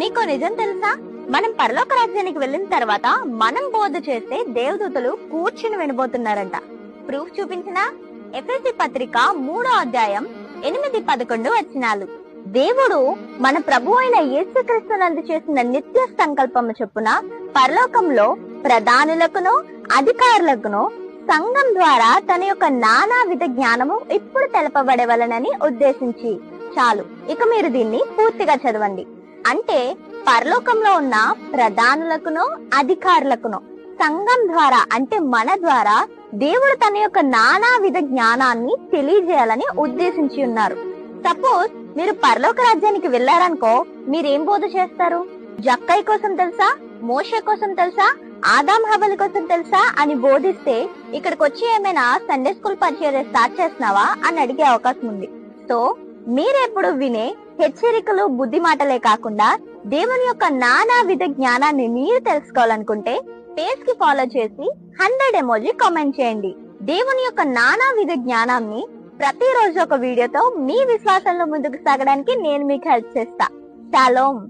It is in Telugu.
మీకు నిజం తెలుసా? మనం పరలోక రాజ్యానికి వెళ్ళిన తర్వాత మనం బోధ చేస్తే దేవదూతలు కూర్చుని వినబోతున్నారంట. ప్రూఫ్ చూపించిన? ఎఫ్ఎస్సి పత్రిక మూడో అధ్యాయం ఎనిమిది పదకొండు వచనాలు. దేవుడు మన ప్రభు అయిన యేసుక్రీస్తునందు చేసిన నిత్య సంకల్పము చొప్పున పరలోకంలో ప్రధానులకును అధికారులకును సంఘం ద్వారా తన యొక్క నానా విధ జ్ఞానము ఇప్పుడు తెలపబడవలనని ఉద్దేశించి చాలు. ఇక మీరు దీన్ని పూర్తిగా చదవండి. అంటే పరలోకంలో ఉన్న ప్రధానులకును అధికారులకును. సంఘం ద్వారా అంటే మన ద్వారా దేవుడు తన యొక్క నానా విధ జ్ఞానాన్ని తెలియజేయాలని ఉద్దేశించి ఉన్నారు. సపోజ్ మీరు పరలోక రాజ్యానికి వెళ్ళారనుకో మీరేం బోధ చేస్తారు? జక్కయ్య కోసం తెలుసా? మోషే కోసం తెలుసా? ఆదాం హబల్ కోసం తెలుసా? అని బోధిస్తే ఇక్కడికి వచ్చి ఏమైనా సండే స్కూల్ పరిచయం స్టార్ట్ చేస్తున్నావా? అని అడిగే అవకాశం ఉంది. సో మీరెప్పుడు వినే హెచ్చరికలు బుద్ధి మాటలే కాకుండా దేవుని యొక్క నానా విధ జ్ఞానాన్ని మీరు తెలుసుకోవాలనుకుంటే పేజ్కి ఫాలో చేసి హండ్రెడ్ ఎమోజీ కామెంట్ చేయండి. దేవుని యొక్క నానా విధ జ్ఞానాన్ని ప్రతిరోజు ఒక వీడియోతో మీ విశ్వాసంలో ముందుకు సాగడానికి నేను మీకు హెల్ప్ చేస్తా. షాలోమ్